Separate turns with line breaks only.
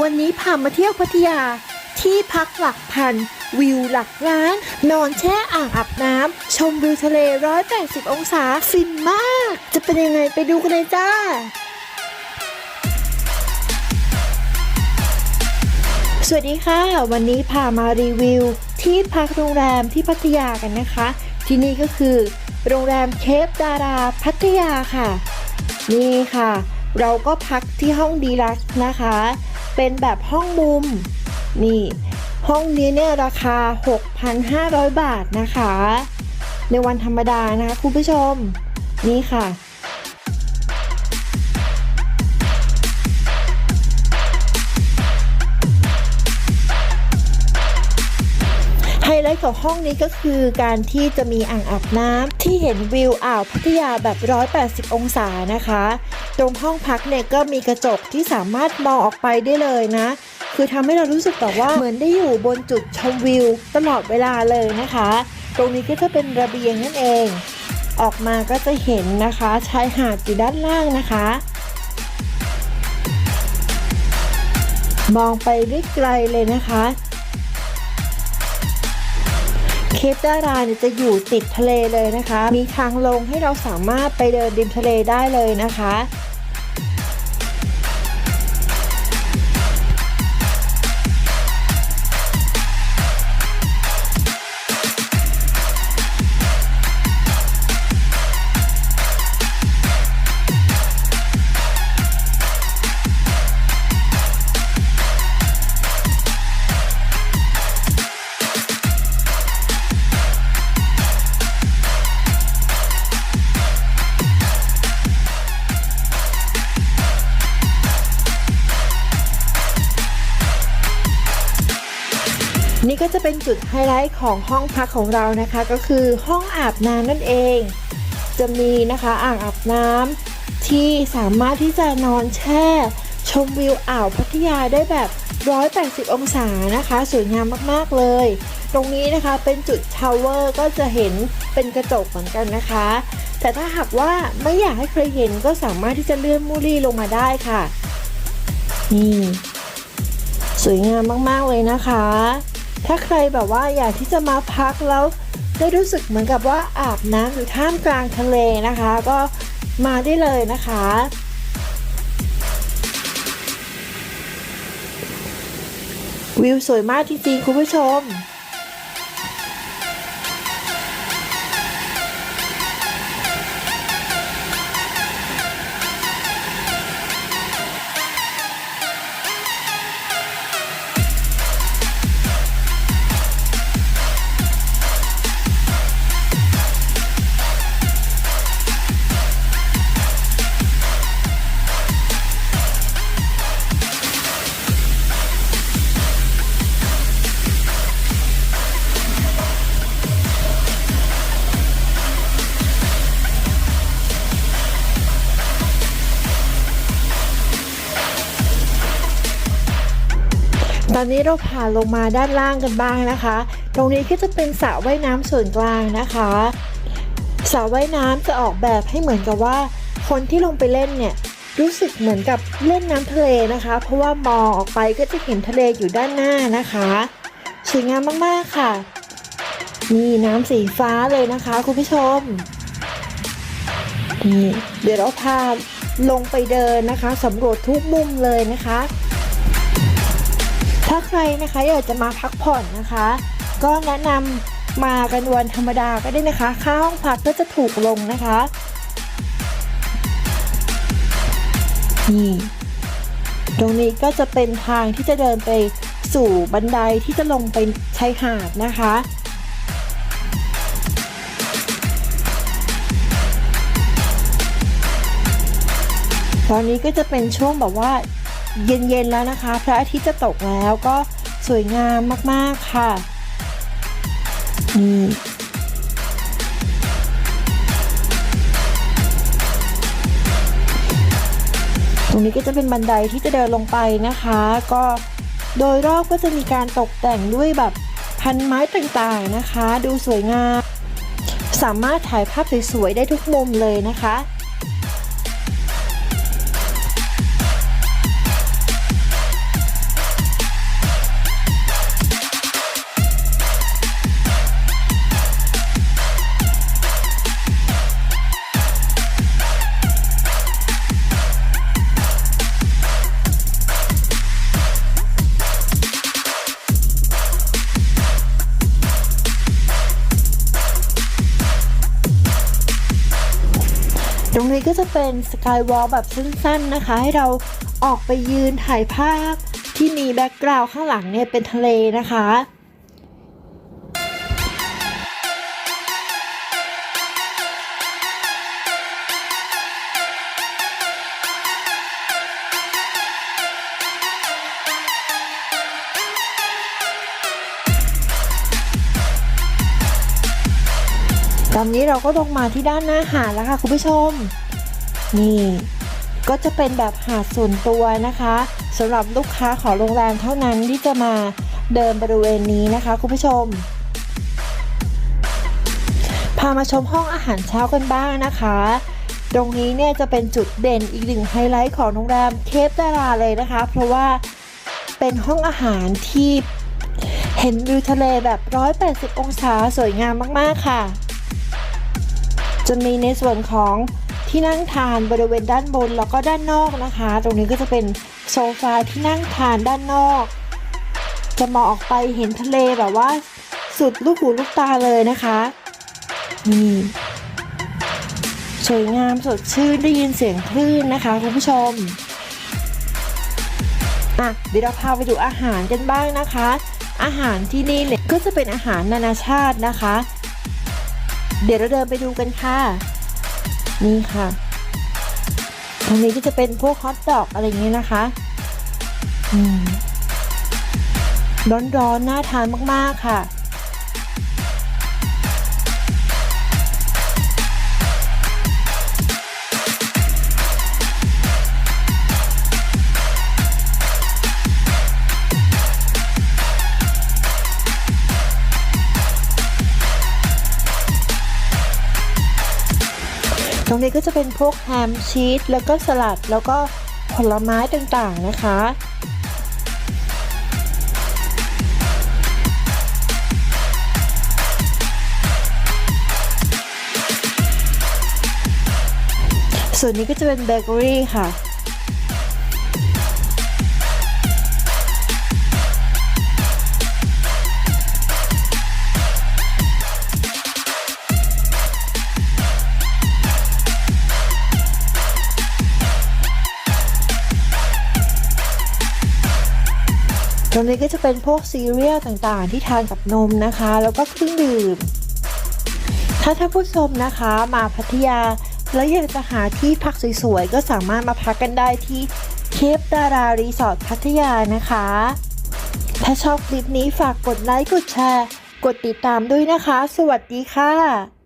วันนี้พามาเที่ยวพัทยา ที่พักหลักพัน วิวหลักล้าน นอนแช่อ่างอาบน้ำ ชมวิวทะเล 180 องศา ฟินมาก จะเป็นยังไงไปดูกันเลยจ้าสวัสดีค่ะ วันนี้พามารีวิว ที่พักโรงแรมที่พัทยากันนะคะ ที่นี่ก็คือ โรงแรมเคปดาราพัทยาค่ะ นี่ค่ะ เราก็พักที่ห้องดีลักนะคะ เป็นแบบห้องมุม นี่ ห้องนี้เนี่ยราคา 6,500 บาทนะคะ ในวันธรรมดานะคะคุณผู้ชม นี่ค่ะไฮไลท์ของห้องนี้ก็คือการที่จะมีอ่างอาบน้ำที่เห็นวิวอ่าวพัทยาแบบ 180 องศานะคะ ตรงห้องพักเนี่ยก็มีกระจกที่สามารถมองออกไปได้เลยนะ คือทำให้เรารู้สึกแบบว่าเหมือนได้อยู่บนจุดชมวิวตลอดเวลาเลยนะคะ ตรงนี้ก็จะเป็นระเบียงนั่นเอง ออกมาก็จะเห็นนะคะชายหาดอยู่ด้านล่างนะคะมองไปได้ไกลเลยนะคะ เคปดาราเนี่ยจะอยู่ติดทะเลเลยนะคะ มีทางลงให้เราสามารถไปเดินริมทะเลได้เลยนะคะ จะเป็นจุดไฮไลท์ของห้องพักของเรานะคะ ก็คือห้องอาบน้ำนั่นเอง จะมีนะคะอ่างอาบน้ำที่สามารถที่จะนอนแช่ ชมวิวอ่าวพัทยาได้แบบ 180 องศานะคะ สวยงามมากๆเลย ตรงนี้นะคะเป็นจุดชาวเวอร์ก็จะเห็นเป็นกระจกเหมือนกันนะคะ แต่ถ้าหากว่าไม่อยากให้ใครเห็นก็สามารถที่จะเลื่อนมูลี่ลงมาได้ค่ะนี่สวยงามมาก ๆ เลยนะคะ ถ้าใครแบบว่าอยากที่จะมาพักแล้วได้รู้สึกเหมือนกับว่าอาบน้ำอยู่ท่ามกลางทะเลนะคะ ก็มาได้เลยนะคะ วิวสวยมากจริงๆคุณผู้ชม ตอนนี้เราผ่านลงมาด้านล่างกันบ้างนะคะ ตรงนี้ก็จะเป็นสระว่ายน้ำส่วนกลางนะคะสระว่ายน้ำจะออกแบบให้เหมือนกับว่า คนที่ลงไปเล่นเนี่ยรู้สึกเหมือนกับเล่นน้ำทะเลนะคะ เพราะว่ามองออกไปก็จะเห็นทะเลอยู่ด้านหน้านะคะสวยงามมากๆค่ะนี่น้ำสีฟ้าเลยนะคะคุณผู้ชมนี่เดี๋ยวเราพาลงไปเดินนะคะสำรวจทุกมุมเลยนะคะ ถ้าใครนะคะอยากจะมาพักผ่อนนะคะ ก็แนะนำมากันวันธรรมดาก็ได้นะคะ ค่าห้องพักก็จะถูกลงนะคะนี่ตรงนี้ก็จะเป็นทางที่จะเดินไปสู่บันไดที่จะลงไปชายหาดนะคะ ตอนนี้ก็จะเป็นช่วงแบบว่า เย็นๆแล้วนะคะ พระอาทิตย์จะตกแล้วก็สวยงามมากๆค่ะนี่ตรงนี้ก็จะเป็นบันไดที่จะเดินลงไปนะคะ ก็โดยรอบก็จะมีการตกแต่งด้วยแบบพันไม้ต่างๆนะคะ ดูสวยงาม สามารถถ่ายภาพสวยๆได้ทุกมุมเลยนะคะ นี้ก็จะเป็นสกายวอล์แบบสั้นๆนะคะ ให้เราออกไปยืนถ่ายภาพที่มีแบ็กกราวด์ข้างหลังเนี่ยเป็นทะเลนะคะตอนนี้เราก็ลงมาที่ด้านหน้าหาดแล้วค่ะคุณผู้ชม นี่ก็จะเป็นแบบหาดส่วนตัวนะคะสำหรับลูกค้าของโรงแรมเท่านั้นที่จะมาเดินบริเวณนี้นะคะคุณผู้ชม พามาชมห้องอาหารเช้ากันบ้างนะคะ ตรงนี้เนี่ยจะเป็นจุดเด่นอีกหนึ่งไฮไลท์ของโรงแรมเคปดาราเลยนะคะ เพราะว่าเป็นห้องอาหารที่เห็นวิวทะเลแบบ 180 องศาสวยงามมาก ๆ ค่ะ จะมีในส่วนของ ที่นั่งทานบริเวณด้านบนแล้วก็ด้านนอกนะคะ ตรงนี้ก็จะเป็นโซฟาที่นั่งทานด้านนอก จะมองออกไปเห็นทะเลแบบว่าสุดลูกหูลูกตาเลยนะคะนี่สวยงามสดชื่นได้ยินเสียงคลื่นนะคะคุณผู้ชมอะเดี๋ยวเราพาไปดูอาหารกันบ้างนะคะ อาหารที่นี่เนี่ยก็จะเป็นอาหารนานาชาตินะคะ เดี๋ยวเราเดินไปดูกันค่ะ นี่ค่ะ ตรงนี้ก็จะเป็นพวกฮอทดอกอะไรอย่างนี้นะคะอืมร้อนๆน่าทานมากๆค่ะ ตรงนี้ก็จะเป็นพวกแฮมชีสแล้วก็สลัดแล้วก็ผลไม้ต่างๆนะคะส่วนนี้ก็จะเป็นเบเกอรี่ค่ะ ตรงนี้ก็จะเป็นพวกซีเรียลต่างๆ ที่ทานกับนมนะคะ แล้วก็เครื่องดื่ม ถ้าท่านผู้ชมนะคะมาพัทยา แล้วอยากจะหาที่พักสวยๆ ก็สามารถมาพักกันได้ที่เคปดารารีสอร์ทพัทยานะคะ ถ้าชอบคลิปนี้ฝากกดไลค์กดแชร์ กดติดตามด้วยนะคะ สวัสดีค่ะ